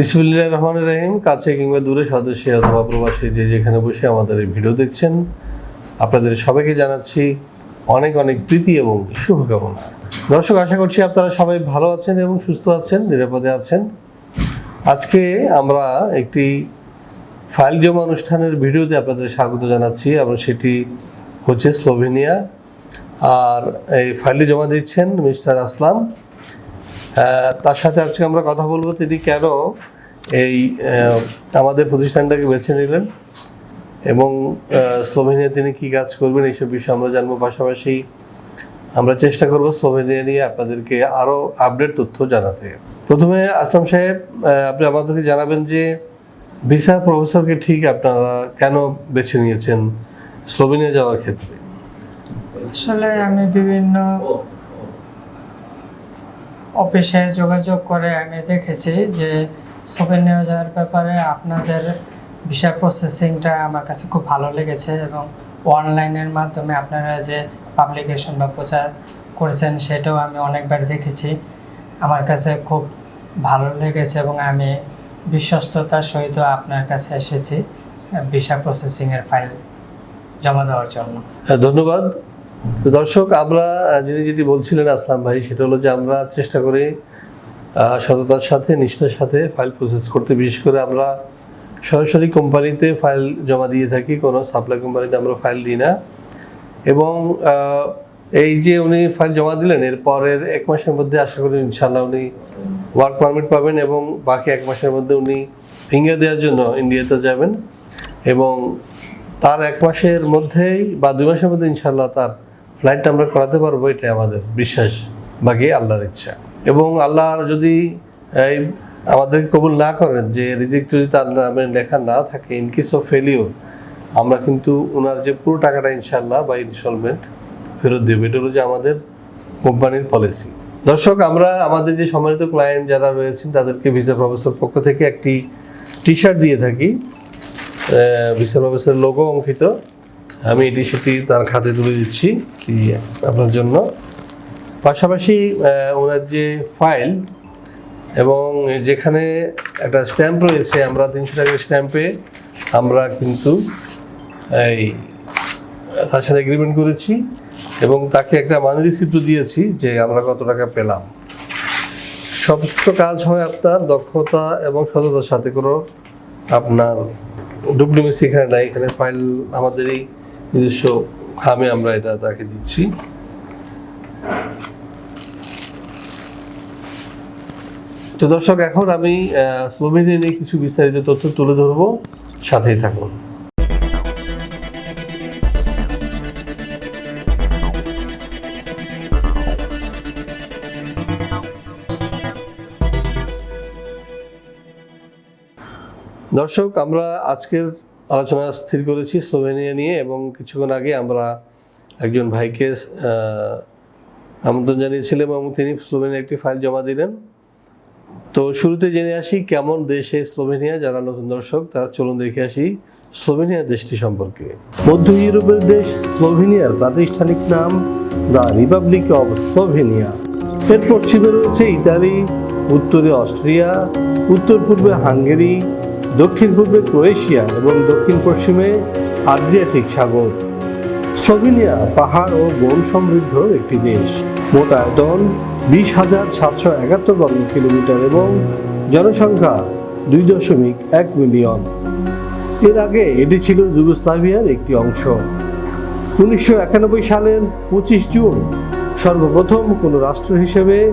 বিসমিল্লাহ রহমান রহিম, কাছে কিংবা দূরে সদস্য অথবা প্রবাসী যে যেখানে বসে আমাদের এই ভিডিও দেখছেন, আপনাদের সবাইকে জানাচ্ছি অনেক অনেক প্রীতি এবং শুভকামনা। দর্শক, আশা করছি আপনারা সবাই ভালো আছেন এবং সুস্থ আছেন, নিরাপদে আছেন। আজকে আমরা একটি ফাইল জমা অনুষ্ঠানের ভিডিওতে আপনাদের স্বাগত জানাচ্ছি। এবং সেটি হচ্ছে স্লোভেনিয়া। আর এই ফাইলটি জমা দিচ্ছেন মিস্টার আসলাম। তার সাথে আজকে আমরা কথা বলব, তিনি কেন এই আমাদের প্রতিষ্ঠানটাকে বেছে নিলেন এবং স্লোভেনিয়া তিনি কি কাজ করবেন এইসব বিষয়ে আমরা জানব। পাশাপাশি আমরা চেষ্টা করব স্লোভেনিয়া নিয়ে আপনাদেরকে আরও আপডেট তথ্য জানাতে। প্রথমে আসলাম সাহেব আপনি আমাদেরকে জানাবেন যে ভিসা প্রফেসরকে ঠিক আপনারা কেন বেছে নিয়েছেন স্লোভেনিয়া যাওয়ার ক্ষেত্রে? আসলে আমি বিভিন্ন অফিসে যোগাযোগ করে আমি দেখেছি যে সোভেন যাওয়ার ব্যাপারে আপনাদের ভিসা প্রসেসিংটা আমার কাছে খুব ভালো লেগেছে এবং অনলাইনের মাধ্যমে আপনারা যে পাবলিকেশন বা প্রচার করেছেন সেটাও আমি অনেকবার দেখেছি। আমার কাছে খুব ভালো লেগেছে এবং আমি বিশ্বস্ততার সহিত আপনার কাছে এসেছি ভিসা প্রসেসিংয়ের ফাইল জমা দেওয়ার জন্য। হ্যাঁ ধন্যবাদ। তো দর্শক, আমরা যিনি যেটি বলছিলেন আসলাম ভাই, সেটা হলো যে আমরা চেষ্টা করি সততার সাথে, নিষ্ঠার সাথে ফাইল প্রসেস করতে। বিশেষ করে আমরা সরাসরি কোম্পানিতে ফাইল জমা দিয়ে থাকি, কোনো সাপ্লাই কোম্পানিতে আমরা ফাইল দিই না। এবং এই যে উনি ফাইল জমা দিলেন, এর পরের এক মাসের মধ্যে আশা করি ইনশাল্লাহ উনি ওয়ার্ক পারমিট পাবেন এবং বাকি এক মাসের মধ্যে উনি ফিঙ্গার দেওয়ার জন্য ইন্ডিয়াতে যাবেন। এবং তার এক মাসের মধ্যেই বা দুই মাসের মধ্যে ইনশাল্লাহ তার ফ্লাইটটা আমরা করাতে পারব, এটাই আমাদের বিশ্বাস, বাকি আল্লাহর ইচ্ছা। এবং আল্লাহ যদি, এই আমাদের কবুল না করেন, যে রিজিক যদি তার নামে লেখা না থাকে ইন কেস অফ ফেলিওর আমরা কিন্তু ওনার যে পুরো টাকাটা ইনশাল্লাহ বা ইনস্টলমেন্ট ফেরত দেবো। এটা হলো যে আমাদের কোম্পানির পলিসি দর্শক, আমরা আমাদের যে সম্মানিত ক্লায়েন্ট যারা রয়েছেন, তাদেরকে ভিসা প্রফেসর পক্ষ থেকে একটি টি শার্ট দিয়ে থাকি। ভিসা প্রফেসর লোগো অঙ্কিত। আমি এটি সেটি তার খাতে তুলে দিচ্ছি আপনার জন্য। পাশাপাশি ওনার যে ফাইল এবং যেখানে একটা স্ট্যাম্প রয়েছে, আমরা তিনশো টাকার স্ট্যাম্পে আমরা কিন্তু এই তার সাথে এগ্রিমেন্ট করেছি এবং তাকে একটা মানি রিসিপ্টও দিয়েছি যে আমরা কত টাকা পেলাম। সমস্ত কাজ হয় আপনার দক্ষতা এবং সততার সাথে কোনো আপনার ডুপ্লিমেসি এখানে নাই। এখানে ফাইল আমাদেরই নিজস্ব খামে আমরা এটা তাকে দিচ্ছি। তো দর্শক, এখন আমি স্লোভেনিয়া নিয়ে কিছু বিস্তারিত তথ্য তুলে ধরবো। সাথেই থাকুন। দর্শক, আমরা আজকের আলোচনা স্থির করেছি স্লোভেনিয়া নিয়ে এবং কিছুক্ষণ আগে আমরা একজন ভাইকে আমন্ত্রণ জানিয়েছিলাম এবং তিনি স্লোভেনিয়া একটি ফাইল জমা দিলেন। তো শুরুতে জেনে আসি কেমন দেশে স্লোভেনিয়া, যারা নতুন দর্শক, তারা চলুন দেখে আসি স্লোভেনিয়া দেশটি সম্পর্কে। মধ্য ইউরোপের দেশ স্লোভেনিয়ার প্রাতিষ্ঠানিক নাম দ্য রিপাবলিক অব স্লোভেনিয়া। এর পশ্চিমে রয়েছে ইতালি, উত্তরে অস্ট্রিয়া উত্তর পূর্বে হাঙ্গেরি দক্ষিণ পূর্বে ক্রোয়েশিয়া এবং দক্ষিণ পশ্চিমে আড্রিয়াটিক সাগর। স্লোভেনিয়া পাহাড় ও বন সমৃদ্ধ একটি দেশ। মোট আয়তন বিশ হাজার সাতশো একাত্তর বর্গ কিলোমিটার এবং জনসংখ্যা দুই দশমিক এক মিলিয়ন। এর আগে এটি ছিল যুগোস্লাভিয়ার একটি অংশ। উনিশশো একানব্বই সালের পঁচিশ জুন সর্বপ্রথম কোনো রাষ্ট্র হিসেবে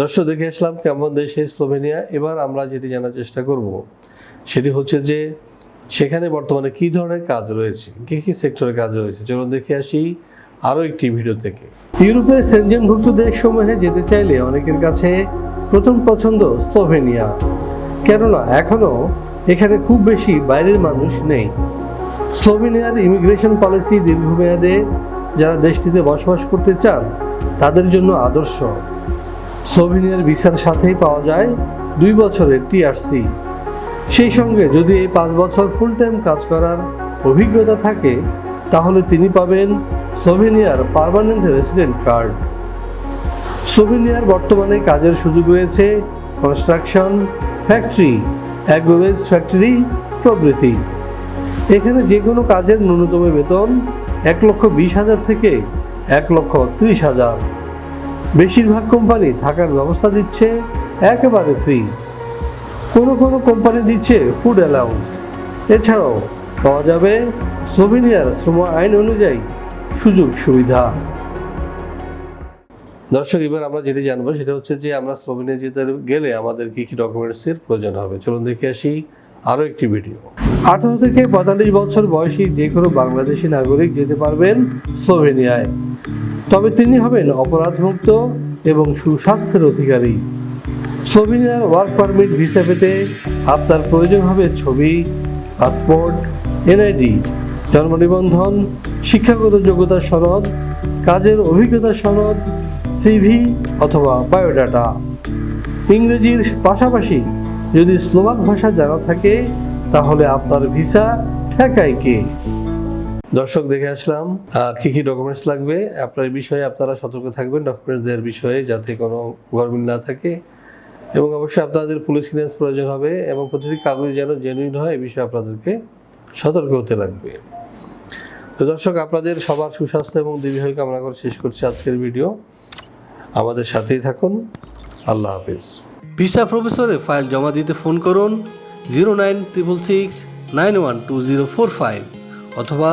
দর্শক, দেখে আসলাম কেমন দেশে স্লোভেনিয়া। এবার আমরা যেটি জানার চেষ্টা করব, সেটি হচ্ছে যে সেখানে বর্তমানে কী ধরনের কাজ রয়েছে, কী কী সেক্টরে কাজ রয়েছে? চলুন দেখে আসি আরও একটি ভিডিও থেকে। ইউরোপের সেনজেনভুক্ত দেশসমূহে যেতে চাইলে অনেকের কাছে প্রথম পছন্দ স্লোভেনিয়া। কেননা এখনও এখানে খুব বেশি বাইরের মানুষ নেই। স্লোভেনিয়ার ইমিগ্রেশন পলিসি দীর্ঘমেয়াদে যারা দেশটিতে বসবাস করতে চান, তাদের জন্য আদর্শ। স্লোভেনিয়ার ভিসার সাথেই পাওয়া যায় দুই বছরের টিআরসি। সেই সঙ্গে যদি এই পাঁচ বছর ফুল টাইম কাজ করার অভিজ্ঞতা থাকে, তাহলে তিনি পাবেন সোভিনিয়ার পারমানেন্ট রেসিডেন্ট কার্ড। সোভিনিয়ার বর্তমানে কাজের সুযোগ রয়েছে কনস্ট্রাকশন ফ্যাক্টরি অ্যাগ্রোভেজ ফ্যাক্টরি, প্রভৃতি। এখানে যে কোনো কাজের ন্যূনতম বেতন এক লক্ষ বিশ হাজার থেকে এক লক্ষ ত্রিশ হাজার। বেশিরভাগ কোম্পানি থাকার ব্যবস্থা দিচ্ছে, একেবারে ফ্রি কোনো কোনো কোম্পানি দিচ্ছে ফুড অ্যালাউন্স এছাড়াও পাওয়া যাবে স্লোভেনিয়ার শ্রম আইন অনুযায়ী সুযোগ সুবিধা। দর্শক, এবার আমরা যেটি জানব সেটা হচ্ছে যে আমরা স্লোভেনিয়া যেতে গেলে আমাদের কি কি ডকুমেন্টসের প্রয়োজন হবে। চলুন দেখে আসি আরও একটি ভিডিও আঠারো থেকে পঁয়তাল্লিশ বছর বয়সী যে কোনো বাংলাদেশি নাগরিক যেতে পারবেন স্লোভেনিয়ায় তবে তিনি হবেন অপরাধমুক্ত এবং সুস্বাস্থ্যের অধিকারী। স্লোভেনিয়ার ওয়ার্ক পারমিট ভিসা পেতে আপনার প্রয়োজন হবে ছবি, পাসপোর্ট, এনআইডি, জন্ম নিবন্ধন, শিক্ষাগত যোগ্যতা সনদ, কাজের অভিজ্ঞতা সনদ, সিভি অথবা বায়োডাটা। ইংরেজির পাশাপাশি যদি স্লোভাক ভাষা জানা থাকে, তাহলে আপনার ভিসা ঠেকায় কে? দর্শক, দেখে আসলাম। কি কি ডকুমেন্টস লাগবে? আপনার বিষয়ে আপনারা সতর্ক থাকবেন ডকুমেন্টস দেওয়ার বিষয়ে যাতে কোনো গরমিল না থাকে। এবং অবশ্যই আপনাদের পুলিশ ক্লিয়ারেন্স প্রয়োজন হবে এবং প্রতিটি কাগজ যেন জেনুইন হয় এই বিষয়ে আপনাদেরকে সতর্ক হতে লাগবে। তো দর্শক, আপনাদের সবার সুস্বাস্থ্য এবং দীর্ঘায়ু কামনা করে শেষ করছি আজকের ভিডিও আমাদের সাথেই থাকুন। আল্লাহ হাফিজ। ভিসা প্রফেসরে ফাইল জমা দিতে ফোন করুন zero nine triple six nine one two zero four five অথবা